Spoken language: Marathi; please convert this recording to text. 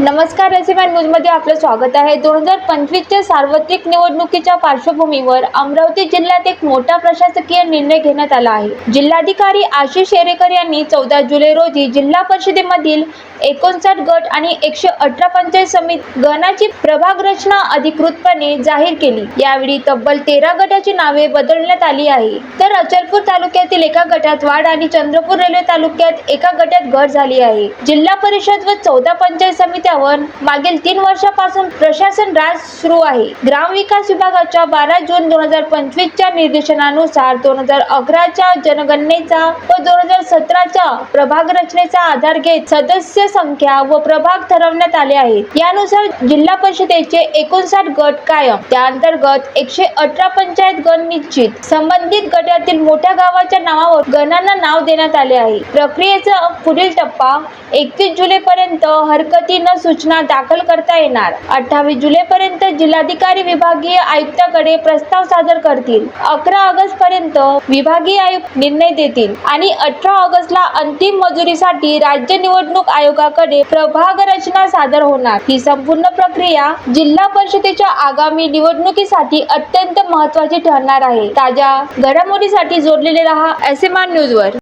नमस्कार रसिमान न्यूजमध्ये आपलं स्वागत आहे. दोन हजार पंचवीसच्या सार्वत्रिक निवडणुकीच्या पार्श्वभूमीवर अमरावती जिल्ह्यात एक मोठा प्रशासकीय निर्णय घेण्यात आला आहे. जिल्हाधिकारी आशिष शेरेकर यांनी चौदा जुलै रोजी जिल्हा परिषदेमधील एकोणसाठ गट आणि एकशे अठरा पंचायत समिती गणाची प्रभाग रचना अधिकृतपणे जाहीर केली. यावेळी तब्बल तेरा गटाची नावे बदलण्यात आली आहे. तर अचलपूर तालुक्यातील एका गटात वाढ आणि चंद्रपूर रेल्वे तालुक्यात एका गटात घट झाली आहे. जिल्हा परिषद व चौदा पंचायत समिती रस्त्यावर मागील तीन वर्षापासून प्रशासन राज सुरू आहे. ग्रामविकास विभागाच्या बारा जून दोन हजार पंचवीसच्या निर्देशनानुसार दोन हजार अकराच्या जनगणनेचा व दोन हजार सतराच्या प्रभाग रचनेचा आधार घेत सदस्य संख्या व प्रभाग ठरवण्यात आले आहेत यानुसार जिल्हा परिषदेचे एकोणसाठ गट कायम. त्या अंतर्गत एकशे अठरा पंचायत गण निश्चित. संबंधित गटातील मोठ्या गावाच्या नावावर गणांना नाव देण्यात आले आहे. प्रक्रियेचा पुढील टप्पा एकतीस जुलै पर्यंत हरकती न सूचना दाखल करता येणार. अठ्ठावीस जुलै पर्यंत जिल्हाधिकारी विभागीय आयुक्ताकडे प्रस्ताव सादर करतील. अकरा ऑगस्ट पर्यंत विभागीय आयुक्त निर्णय देतील आणि अठरा ऑगस्टला अंतिम मंजुरीसाठी राज्य निवडणूक आयोगाकडे प्रभाग रचना सादर होणार. ही संपूर्ण प्रक्रिया जिल्हा परिषदेच्या आगामी निवडणुकीसाठी अत्यंत महत्वाची ठरणार आहे. ताज्या घडामोडीसाठी जोडलेले रहा एस एम आर न्यूजवर.